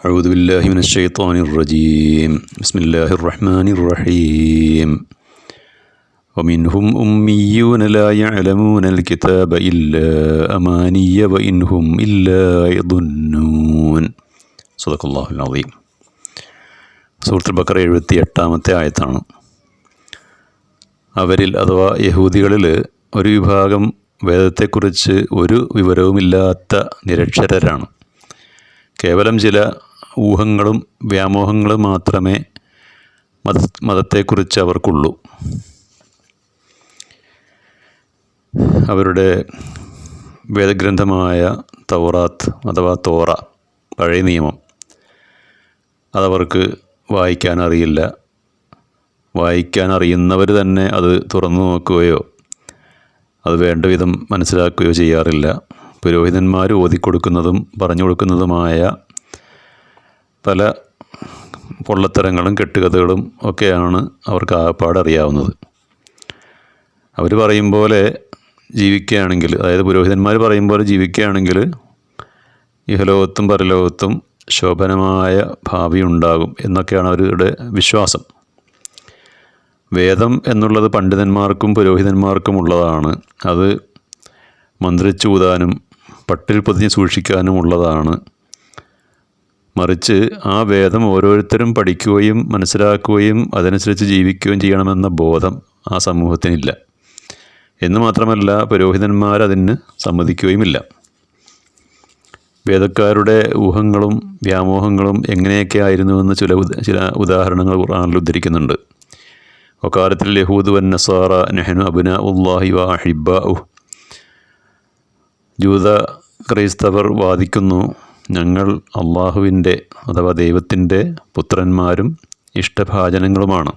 أعوذ بالله من الشيطان الرجيم بسم الله الرحمن الرحيم ومنهم أميون لا يعلمون الكتاب إلا أماني وإن هم إلا يظنون صدق الله العظيم സൂറത്തുൽ ബക്കറ എഴുപത്തി എട്ടാമത്തെ ആയത്താണ് അവരിൽ അഥവാ യഹൂദികളിൽ ഒരു വിഭാഗം വേദത്തെക്കുറിച്ച് ഒരു വിവരവുമില്ലാത്ത നിരക്ഷരരാണ് കേവലം ചില ഊഹങ്ങളും വ്യാമോഹങ്ങളും മാത്രമേ മത മതത്തെക്കുറിച്ച് അവർക്കുള്ളൂ. അവരുടെ വേദഗ്രന്ഥമായ തൗറാത്ത് അഥവാ തോറ പഴയ നിയമം അതവർക്ക് വായിക്കാൻ അറിയില്ല വായിക്കാൻ അറിയുന്നവർ തന്നെ അത് തുറന്നു നോക്കുകയോ അത് വേണ്ട വിധം മനസ്സിലാക്കുകയോ ചെയ്യാറില്ല. പുരോഹിതന്മാർ ഓതിക്കൊടുക്കുന്നതും പറഞ്ഞു കൊടുക്കുന്നതുമായ പല പൊള്ളത്തരങ്ങളും കെട്ടുകഥകളും ഒക്കെയാണ് അവർക്ക് ആകപ്പാട് അറിയാവുന്നത്. അവർ പറയും പോലെ ജീവിക്കുകയാണെങ്കിൽ അതായത് പുരോഹിതന്മാർ പറയും പോലെ ജീവിക്കുകയാണെങ്കിൽ ഇഹലോകത്തും പരലോകത്തും ശോഭനമായ ഭാവി ഉണ്ടാകും എന്നൊക്കെയാണ് അവരുടെ വിശ്വാസം. വേദം എന്നുള്ളത് പണ്ഡിതന്മാർക്കും പുരോഹിതന്മാർക്കും ഉള്ളതാണ്. അത് മന്ത്രിച്ചൂതാനും പട്ടിൽ പൊതിഞ്ഞ് സൂക്ഷിക്കാനും ഉള്ളതാണ്. മറിച്ച് ആ വേദം ഓരോരുത്തരും പഠിക്കുകയും മനസ്സിലാക്കുകയും അതനുസരിച്ച് ജീവിക്കുകയും ചെയ്യണമെന്ന ബോധം ആ സമൂഹത്തിനില്ല. എന്ന് മാത്രമല്ല പുരോഹിതന്മാരതിന് സമ്മതിക്കുകയുമില്ല. വേദക്കാരുടെ ഊഹങ്ങളും വ്യാമോഹങ്ങളും എങ്ങനെയൊക്കെ ആയിരുന്നുവെന്ന് ചില ചില ഉദാഹരണങ്ങൾ ഖുർആനിൽ ഉദ്ധരിക്കുന്നുണ്ട്. ഒക്കാലത്തിൽ യഹൂദ് വൻ നസാറ നെഹനു അബുന ഉല്ലാഹി വ ജൂത ക്രൈസ്തവർ വാദിക്കുന്നു ഞങ്ങൾ അള്ളാഹുവിന്റെ അഥവാ ദൈവത്തിന്റെ പുത്രന്മാരും ഇഷ്ടഭാജനങ്ങളുമാണ്.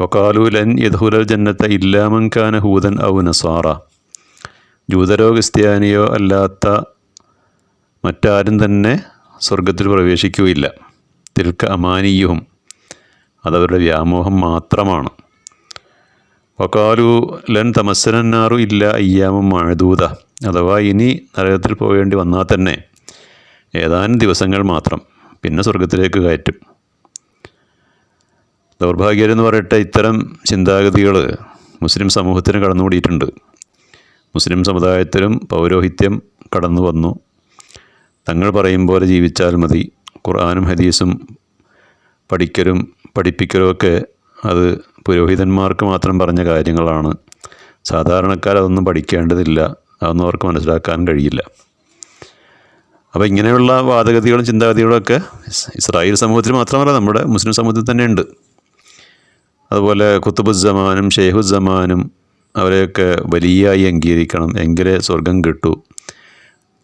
വക്കാലു ലൻ ജന്നത്തെ ഇല്ലാമൻകാന ഹൂദൻ ഔ നസാറ. ജൂതരോ ക്രിസ്ത്യാനിയോ അല്ലാത്ത മറ്റാരും തന്നെ സ്വർഗത്തിൽ പ്രവേശിക്കുകയില്ല. തിൽക്ക അമാനീയവും അതവരുടെ വ്യാമോഹം മാത്രമാണ്. വക്കാലു ലൻ തമസ്സനാറു ഇല്ല അയ്യാമം മഴദൂത അഥവാ ഇനി നരകത്തിൽ പോകേണ്ടി വന്നാൽ തന്നെ ഏതാനും ദിവസങ്ങൾ മാത്രം പിന്നെ സ്വർഗത്തിലേക്ക് കയറ്റും. ദൗർഭാഗ്യരെന്ന് പറയട്ടെ ഇത്തരം ചിന്താഗതികൾ മുസ്ലിം സമൂഹത്തിന് കടന്നുകൂടിയിട്ടുണ്ട്. മുസ്ലിം സമുദായത്തിലും പൗരോഹിത്യം കടന്നു വന്നു. തങ്ങൾ പറയും പോലെ ജീവിച്ചാൽ മതി. ഖുർആാനും ഹദീസും പഠിക്കലും പഠിപ്പിക്കലുമൊക്കെ അത് പുരോഹിതന്മാർക്ക് മാത്രം പറഞ്ഞ കാര്യങ്ങളാണ്. സാധാരണക്കാർ അതൊന്നും പഠിക്കേണ്ടതില്ല. അതൊന്നും അവർക്ക് മനസ്സിലാക്കാൻ കഴിയില്ല. അപ്പോൾ ഇങ്ങനെയുള്ള വാദഗതികളും ചിന്താഗതികളും ഒക്കെ ഇസ്രായേൽ സമൂഹത്തിൽ മാത്രമല്ല നമ്മുടെ മുസ്ലിം സമൂഹത്തിൽ തന്നെ ഉണ്ട്. അതുപോലെ കുത്തുബുസമാനും ഷെയ്ഖുസമാനും അവരെയൊക്കെ വലിയായി അംഗീകരിക്കണം. എങ്കിലേ സ്വർഗം കിട്ടൂ.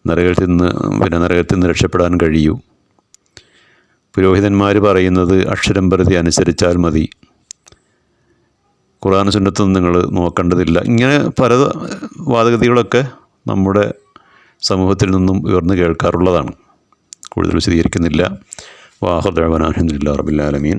നരകത്തിൽ നിന്ന് പിന്നെ നരകത്തിൽ നിന്ന് രക്ഷപ്പെടാൻ കഴിയൂ. പുരോഹിതന്മാർ പറയുന്നത് അക്ഷരം പ്രതി അനുസരിച്ചാൽ മതി. ഖുറാൻ സുന്നത്തൊന്നും നിങ്ങൾ നോക്കേണ്ടതില്ല. ഇങ്ങനെ പല വാദഗതികളൊക്കെ നമ്മുടെ സമൂഹത്തിൽ നിന്നും ഉയർന്നു കേൾക്കാറുള്ളതാണ്. കൂടുതൽ വിശദീകരിക്കുന്നില്ല. വാഹുദാൻ അലഹദില്ല റബിലാലമീൻ